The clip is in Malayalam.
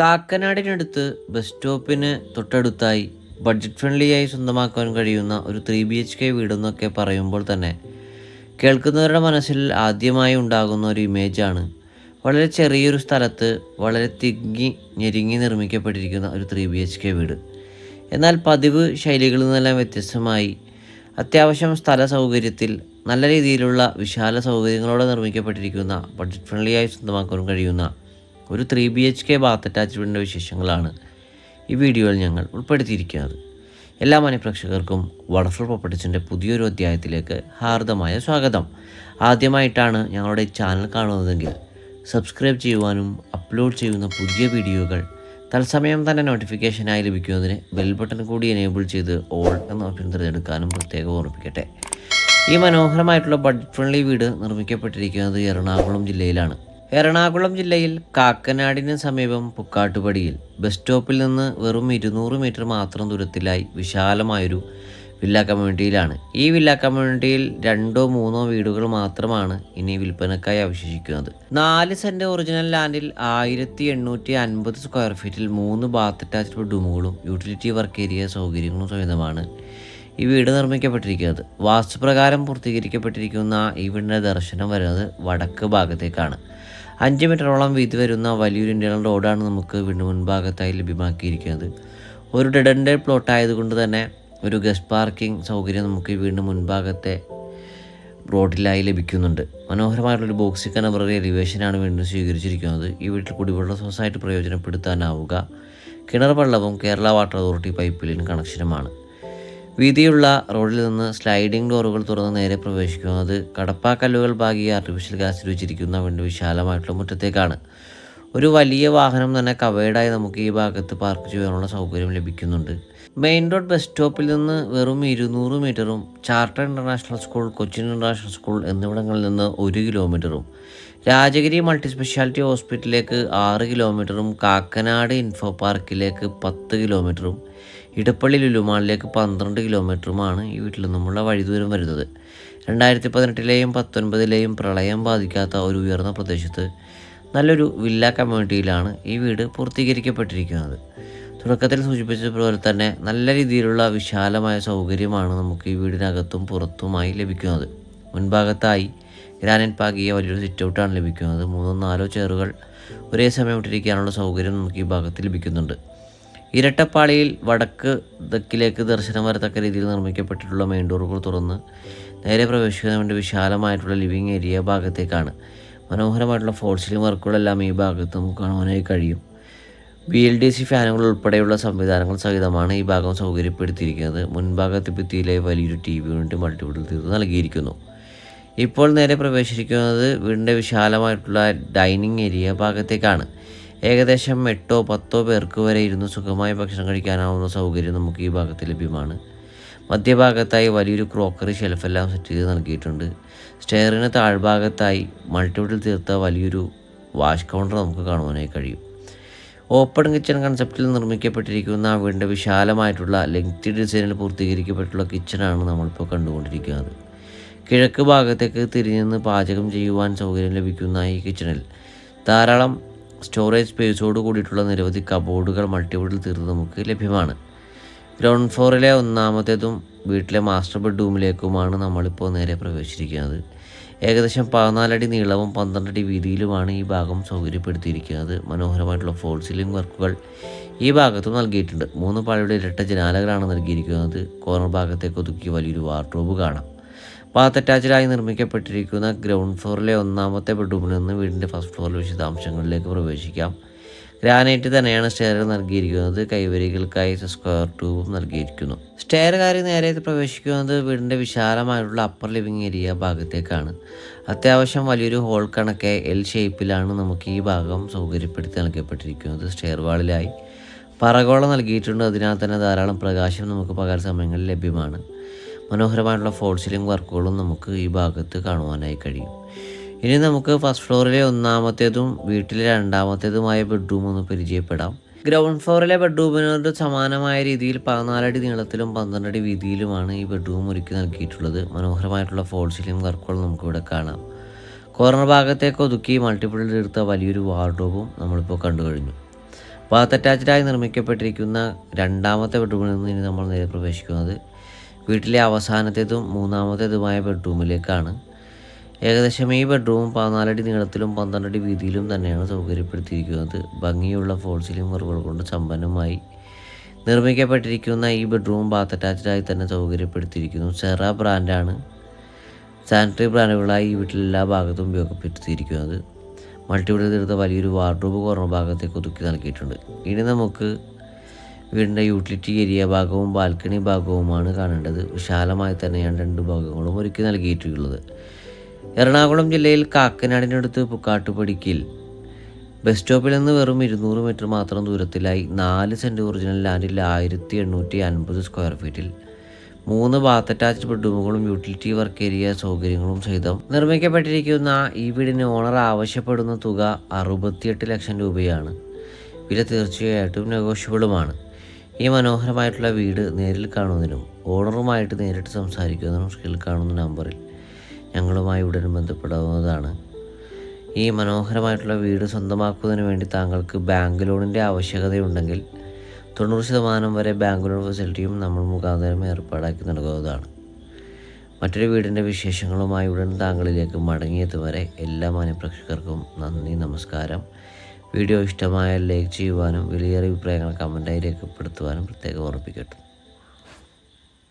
കാക്കനാടിനടുത്ത് ബസ് സ്റ്റോപ്പിന് തൊട്ടടുത്തായി ബഡ്ജറ്റ് ഫ്രണ്ട്ലിയായി സ്വന്തമാക്കാൻ കഴിയുന്ന ഒരു ത്രീ ബി എച്ച് കെ വീടെന്നൊക്കെ പറയുമ്പോൾ തന്നെ കേൾക്കുന്നവരുടെ മനസ്സിൽ ആദ്യമായി ഉണ്ടാകുന്ന ഒരു ഇമേജാണ് വളരെ ചെറിയൊരു സ്ഥലത്ത് വളരെ തിങ്ങി ഞെരുങ്ങി നിർമ്മിക്കപ്പെട്ടിരിക്കുന്ന ഒരു ത്രീ ബി എച്ച് കെ വീട്. എന്നാൽ പതിവ് ശൈലികളിൽ നിന്നെല്ലാം വ്യത്യസ്തമായി അത്യാവശ്യം സ്ഥല സൗകര്യത്തിൽ നല്ല രീതിയിലുള്ള വിശാല സൗകര്യങ്ങളോടെ നിർമ്മിക്കപ്പെട്ടിരിക്കുന്ന ബഡ്ജറ്റ് ഫ്രണ്ട്ലിയായി സ്വന്തമാക്കാൻ കഴിയുന്ന ഒരു three B H K bath അറ്റാച്ച്മെന്റിന്റെ വിശേഷങ്ങളാണ് ഈ വീഡിയോയിൽ ഞങ്ങൾ ഉൾപ്പെടുത്തിയിരിക്കുന്നത്. എല്ലാ മനഃപ്രേക്ഷകർക്കും വടഫർ പ്രോപ്പർട്ടീസിന്റെ പുതിയൊരു അധ്യായത്തിലേക്ക് ഹാർദമായ സ്വാഗതം. ആദ്യമായിട്ടാണ് ഞങ്ങളുടെ ചാനൽ കാണുന്നതെങ്കിൽ സബ്സ്ക്രൈബ് ചെയ്യുവാനും അപ്ലോഡ് ചെയ്യുന്ന പുതിയ വീഡിയോകൾ തത്സമയം തന്നെ നോട്ടിഫിക്കേഷനായി ലഭിക്കുന്നതിന് ബെൽ ബട്ടൺ കൂടി എനേബിൾ ചെയ്ത് ഓൾ എന്ന ഓപ്ഷൻ തിരഞ്ഞെടുക്കാനും പ്രത്യേകം ഓർമ്മിപ്പിക്കട്ടെ. ഈ മനോഹരമായിട്ടുള്ള ബഡ്ജറ്റ് ഫ്രണ്ട്ലി വീട് നിർമ്മിക്കപ്പെട്ടിരിക്കുന്നത് എറണാകുളം ജില്ലയിലാണ്. എറണാകുളം ജില്ലയിൽ കാക്കനാടിന് സമീപം പുക്കാട്ടുപടിയിൽ ബസ് സ്റ്റോപ്പിൽ നിന്ന് വെറും ഇരുന്നൂറ് മീറ്റർ മാത്രം ദൂരത്തിലായി വിശാലമായൊരു വില്ല കമ്മ്യൂണിറ്റിയിലാണ്. ഈ വില്ല കമ്മ്യൂണിറ്റിയിൽ രണ്ടോ മൂന്നോ വീടുകൾ മാത്രമാണ് ഇനി വിൽപ്പനക്കായി അവശേഷിക്കുന്നത്. നാല് സെന്റ് ഒറിജിനൽ ലാൻഡിൽ ആയിരത്തി എണ്ണൂറ്റി അൻപത് സ്ക്വയർ ഫീറ്റിൽ മൂന്ന് ബാത്ത് അറ്റാച്ച്ഡ് ബെഡ്റൂമുകളും യൂട്ടിലിറ്റി വർക്ക് ഏരിയ സൗകര്യങ്ങളും സഹിതമാണ് ഈ വീട് നിർമ്മിക്കപ്പെട്ടിരിക്കുന്നത്. വാസ്തുപ്രകാരം പൂർത്തീകരിക്കപ്പെട്ടിരിക്കുന്ന ഈ വീടിന്റെ ദർശനം വരുന്നത് വടക്ക് ഭാഗത്തേക്കാണ്. അഞ്ച് മീറ്ററോളം വീതി വരുന്ന വലിയൊരു ഇന്ത്യൻ റോഡാണ് നമുക്ക് വീണ്ടും മുൻഭാഗത്തായി ലഭ്യമാക്കിയിരിക്കുന്നത്. ഒരു ഡെഡന്റെ പ്ലോട്ട് ആയതുകൊണ്ട് തന്നെ ഒരു ഗസ്റ്റ് പാർക്കിംഗ് സൗകര്യം നമുക്ക് വീണ്ടും മുൻഭാഗത്തെ റോഡിലായി ലഭിക്കുന്നുണ്ട്. മനോഹരമായിട്ടുള്ളൊരു ബോക്സി കനവറി എലിവേഷനാണ് വീണ്ടും സ്വീകരിച്ചിരിക്കുന്നത്. ഈ വീട്ടിൽ കുടിവെള്ള സൊസൈറ്റി പ്രയോജനപ്പെടുത്താനാവുക. കിണർ വെള്ളവും Kerala water authority pipe line കണക്ഷനുമാണ്. വീതിയുള്ള റോഡിൽ നിന്ന് സ്ലൈഡിംഗ് ഡോറുകൾ തുറന്ന് നേരെ പ്രവേശിക്കുന്നത് കടപ്പാക്കല്ലുകൾ ഭാഗി ആർട്ടിഫിഷ്യൽ ഗ്യാസ് വെച്ചിരിക്കുന്ന വീണ്ടും വിശാലമായിട്ടുള്ള മുറ്റത്തേക്കാണ്. ഒരു വലിയ വാഹനം തന്നെ കവേഡായി നമുക്ക് ഈ ഭാഗത്ത് പാർക്ക് ചെയ്യാനുള്ള സൗകര്യം ലഭിക്കുന്നുണ്ട്. മെയിൻ റോഡ് ബസ് സ്റ്റോപ്പിൽ നിന്ന് വെറും ഇരുന്നൂറ് മീറ്ററും charter international school Cochin international school എന്നിവിടങ്ങളിൽ നിന്ന് ഒരു കിലോമീറ്ററും രാജഗിരി മൾട്ടി സ്പെഷ്യാലിറ്റി ഹോസ്പിറ്റലിലേക്ക് ആറ് കിലോമീറ്ററും കാക്കനാട് ഇൻഫോ പാർക്കിലേക്ക് പത്ത് കിലോമീറ്ററും ഇടപ്പള്ളി ലുലുമാളിലേക്ക് പന്ത്രണ്ട് കിലോമീറ്ററുമാണ് ഈ വീട്ടിൽ നിന്നുമുള്ള വഴി ദൂരം വരുന്നത്. രണ്ടായിരത്തി പതിനെട്ടിലെയും പത്തൊൻപതിലെയും പ്രളയം ബാധിക്കാത്ത ഒരു ഉയർന്ന പ്രദേശത്ത് നല്ലൊരു വില്ല കമ്മ്യൂണിറ്റിയിലാണ് ഈ വീട് പൂർത്തീകരിക്കപ്പെട്ടിരിക്കുന്നത്. തുടക്കത്തിൽ സൂചിപ്പിച്ചതുപോലെ തന്നെ നല്ല രീതിയിലുള്ള വിശാലമായ സൗകര്യമാണ് നമുക്ക് ഈ വീടിനകത്തും പുറത്തുമായി ലഭിക്കുന്നത്. മുൻഭാഗത്തായി ഗ്രാനൈറ്റ് പാകിയ വലിയൊരു സിറ്റ് ഔട്ടാണ് ലഭിക്കുന്നത്. മൂന്നോ നാലോ ചെയറുകൾ ഒരേ സമയം ഇട്ടിരിക്കാനുള്ള സൗകര്യം നമുക്ക് ഈ ഭാഗത്ത് ലഭിക്കുന്നുണ്ട്. ഇരട്ടപ്പാളിയിൽ വടക്ക് തെക്കിലേക്ക് ദർശനം വരത്തക്ക രീതിയിൽ നിർമ്മിക്കപ്പെട്ടിട്ടുള്ള മെയിൻ ഡോറുകൾ തുറന്ന് നേരെ പ്രവേശിക്കുന്ന വേണ്ടി വിശാലമായിട്ടുള്ള ലിവിങ് ഏരിയ ഭാഗത്തേക്കാണ്. മനോഹരമായിട്ടുള്ള ഫോൾ വർക്കുകളെല്ലാം ഈ ഭാഗത്ത് നമുക്ക് കാണുവാനായി കഴിയും. ബി എൽ ഡി സി ഫാനുകൾ ഉൾപ്പെടെയുള്ള സംവിധാനങ്ങൾ സഹിതമാണ് ഈ ഭാഗം സൗകര്യപ്പെടുത്തിയിരിക്കുന്നത്. മുൻഭാഗത്ത് ഭിത്തിയിലെ വലിയൊരു ടി വി യൂണിറ്റ് മൾട്ടിപ്പിൾ തീർത്ത് നൽകിയിരിക്കുന്നു. ഇപ്പോൾ നേരെ പ്രവേശിക്കുന്നത് വീടിന്റെ വിശാലമായിട്ടുള്ള ഡൈനിങ് ഏരിയ ഭാഗത്തേക്കാണ്. ഏകദേശം എട്ടോ പത്തോ പേർക്ക് വരെ ഇരുന്ന് സുഖമായി ഭക്ഷണം കഴിക്കാനാവുന്ന സൗകര്യം നമുക്ക് ഈ ഭാഗത്ത് ലഭ്യമാണ്. മധ്യഭാഗത്തായി വലിയൊരു ക്രോക്കറി ഷെൽഫെല്ലാം സെറ്റ് ചെയ്ത് നൽകിയിട്ടുണ്ട്. സ്റ്റെയറിന് താഴ്ഭാഗത്തായി മൾട്ടിപ്പിൾ തീർത്ത വലിയൊരു വാഷ് കൗണ്ടർ നമുക്ക് കാണുവാനായി കഴിയും. ഓപ്പൺ കിച്ചൺ കൺസെപ്റ്റിൽ നിർമ്മിക്കപ്പെട്ടിരിക്കുന്ന വീടിന്റെ വിശാലമായിട്ടുള്ള ലെങ്തി ഡിസൈനിൽ പൂർത്തീകരിക്കപ്പെട്ടുള്ള കിച്ചണാണ് നമ്മളിപ്പോൾ കണ്ടുകൊണ്ടിരിക്കുന്നത്. കിഴക്ക് ഭാഗത്തേക്ക് തിരിഞ്ഞ് പാചകം ചെയ്യുവാൻ സൗകര്യം ലഭിക്കുന്ന ഈ കിച്ചണിൽ ധാരാളം സ്റ്റോറേജ് സ്പേസോട് കൂടിയിട്ടുള്ള നിരവധി കബോർഡുകൾ മൾട്ടിവുഡിൽ തീർത്ത് നമുക്ക് ലഭ്യമാണ്. ഗ്രൗണ്ട് ഫ്ലോറിലെ ഒന്നാമത്തേതും വീട്ടിലെ മാസ്റ്റർ ബെഡ്റൂമിലേക്കുമാണ് നമ്മളിപ്പോൾ നേരെ പ്രവേശിച്ചിരിക്കുന്നത്. ഏകദേശം പതിനാലടി നീളവും പന്ത്രണ്ടടി വീതിയിലുമാണ് ഈ ഭാഗം സൗകര്യപ്പെടുത്തിയിരിക്കുന്നത്. മനോഹരമായിട്ടുള്ള ഫോൾ സീലിംഗ് വർക്കുകൾ ഈ ഭാഗത്തും നൽകിയിട്ടുണ്ട്. മൂന്ന് പാളിയുടെ ഇരട്ട ജനാലകളാണ് നൽകിയിരിക്കുന്നത്. കോർണർ ഭാഗത്തേക്ക് ഒതുക്കി വലിയൊരു വാർഡ്രോബ് കാണാം. ബാത്ത് അറ്റാച്ച്ഡായി നിർമ്മിക്കപ്പെട്ടിരിക്കുന്ന ഗ്രൗണ്ട് ഫ്ലോറിലെ ഒന്നാമത്തെ ബെഡ്റൂമിൽ നിന്ന് വീടിന്റെ ഫസ്റ്റ് ഫ്ലോറിലെ വിശദാംശങ്ങളിലേക്ക് പ്രവേശിക്കാം. ഗ്രാനൈറ്റ് തന്നെയാണ് സ്റ്റെയർ നൽകിയിരിക്കുന്നത്. കൈവരികൾക്കായി സ്ക്വയർ ട്യൂബും നൽകിയിരിക്കുന്നു. സ്റ്റെയർ കാര്യം നേരെ പ്രവേശിക്കുന്നത് വീടിന്റെ വിശാലമായിട്ടുള്ള അപ്പർ ലിവിങ് ഏരിയ ഭാഗത്തേക്കാണ്. അത്യാവശ്യം വലിയൊരു ഹോൾ കണക്കെ എൽ ഷേപ്പിലാണ് നമുക്ക് ഈ ഭാഗം സൗകര്യപ്പെടുത്തി നൽകപ്പെട്ടിരിക്കുന്നത്. സ്റ്റെയർ വാളിലായി. പറകോളം നൽകിയിട്ടുണ്ട്. അതിനാൽ തന്നെ ധാരാളം പ്രകാശം നമുക്ക് പകൽ സമയങ്ങളിൽ ലഭ്യമാണ്. മനോഹരമായിട്ടുള്ള ഫോൾ സീലിംഗ് വർക്കുകളും നമുക്ക് ഈ ഭാഗത്ത് കാണുവാനായി കഴിയും. ഇനി നമുക്ക് ഫസ്റ്റ് ഫ്ലോറിലെ ഒന്നാമത്തേതും വീട്ടിലെ രണ്ടാമത്തേതുമായ ബെഡ്റൂം ഒന്ന് പരിചയപ്പെടാം. ഗ്രൗണ്ട് ഫ്ലോറിലെ ബെഡ്റൂമിനോട് സമാനമായ രീതിയിൽ പതിനാലടി നീളത്തിലും പന്ത്രണ്ടടി വീതിയിലുമാണ് ഈ ബെഡ്റൂം ഒരുക്കി നൽകിയിട്ടുള്ളത്. മനോഹരമായിട്ടുള്ള ഫോൾ സീലിംഗ് വർക്കുകൾ നമുക്കിവിടെ കാണാം. കോർണർ ഭാഗത്തേക്ക് ഒതുക്കി മൾട്ടിപ്പിൾ എടുത്ത വലിയൊരു വാർഡ്രോബും നമ്മളിപ്പോൾ കണ്ടു കഴിഞ്ഞു. ബാത്ത് അറ്റാച്ച്ഡായി നിർമ്മിക്കപ്പെട്ടിരിക്കുന്ന രണ്ടാമത്തെ ബെഡ്റൂമിൽ നിന്ന് ഇനി നമ്മൾ നേരെ പ്രവേശിക്കുന്നത് വീട്ടിലെ അവസാനത്തേതും മൂന്നാമത്തേതുമായ ബെഡ്റൂമിലേക്കാണ്. ഏകദേശം ഈ ബെഡ്റൂം പതിനാലടി നീളത്തിലും പന്ത്രണ്ടടി വീതിയിലും തന്നെയാണ് സൗകര്യപ്പെടുത്തിയിരിക്കുന്നത്. ഭംഗിയുള്ള ഫോൾ സീലിംഗ് കൊണ്ട് സമ്പന്നമായി നിർമ്മിക്കപ്പെട്ടിരിക്കുന്ന ഈ ബെഡ്റൂം ബാത്ത് അറ്റാച്ച്ഡായി തന്നെ സൗകര്യപ്പെടുത്തിയിരിക്കുന്നു. സെറ ബ്രാൻഡാണ് സാനിറ്ററി ബ്രാൻഡുകളായി ഈ വീട്ടിൽ എല്ലാ ഭാഗത്തും ഉപയോഗപ്പെടുത്തിയിരിക്കുന്നത്. മൾട്ടിവിഡിൽ തീർത്ത വലിയൊരു വാർഡ്രോബ് കോർണർ ഭാഗത്തേക്ക് ഒതുക്കി നൽകിയിട്ടുണ്ട്. ഇനി നമുക്ക് വീടിന്റെ യൂട്ടിലിറ്റി ഏരിയ ഭാഗവും ബാൽക്കണി ഭാഗവുമാണ് കാണേണ്ടത്. വിശാലമായി തന്നെയാണ് രണ്ട് ഭാഗങ്ങളും ഒരുക്കി നൽകിയിട്ടുള്ളത്. എറണാകുളം ജില്ലയിൽ കാക്കനാടിനടുത്ത് പുക്കാട്ടുപടിക്കിൽ ബസ് സ്റ്റോപ്പിൽ നിന്ന് വെറും ഇരുന്നൂറ് മീറ്റർ മാത്രം ദൂരത്തിലായി നാല് സെന്റ് ഒറിജിനൽ ലാൻഡിൽ ആയിരത്തി എണ്ണൂറ്റി അൻപത് സ്ക്വയർ ഫീറ്റിൽ മൂന്ന് ബാത്ത് അറ്റാച്ച്ഡ് ബെഡ്റൂമുകളും യൂട്ടിലിറ്റി വർക്ക് ഏരിയ സൗകര്യങ്ങളും സഹിതം നിർമ്മിക്കപ്പെട്ടിരിക്കുന്ന ഈ വീടിന് ഓണർ ആവശ്യപ്പെടുന്ന തുക അറുപത്തിയെട്ട് ലക്ഷം രൂപയാണ്. വില തീർച്ചയായിട്ടും നെഗോഷ്യബിളുമാണ് ഈ മനോഹരമായിട്ടുള്ള വീട് നേരിൽ കാണുന്നതിനും ഓണറുമായിട്ട് നേരിട്ട് സംസാരിക്കുന്നതിനും സ്കിൽ കാണുന്ന നമ്പറിൽ ഞങ്ങളുമായി ഉടൻ ബന്ധപ്പെടാവുന്നതാണ്. ഈ മനോഹരമായിട്ടുള്ള വീട് സ്വന്തമാക്കുന്നതിന് വേണ്ടി താങ്കൾക്ക് ബാങ്ക് ലോണിന്റെ ആവശ്യകതയുണ്ടെങ്കിൽ തൊണ്ണൂറ് ശതമാനം വരെ ബാങ്ക് ലോൺ ഫെസിലിറ്റിയും നമ്മൾ മുഖാന്തരം ഏർപ്പാടാക്കി നൽകുന്നതാണ്. മറ്റൊരു വീടിന്റെ വിശേഷങ്ങളുമായി ഉടൻ താങ്കളിലേക്ക് മടങ്ങിയെത്തും വരെ എല്ലാ മാന്യപ്രേക്ഷകർക്കും നന്ദി നമസ്കാരം. വീഡിയോ ഇഷ്ടമായാൽ ലൈക്ക് ചെയ്യുവാനും വലിയ അഭിപ്രായങ്ങൾ കമന്റായി രേഖപ്പെടുത്തുവാനും പ്രത്യേകം ഓർമ്മിപ്പിക്കട്ടെ.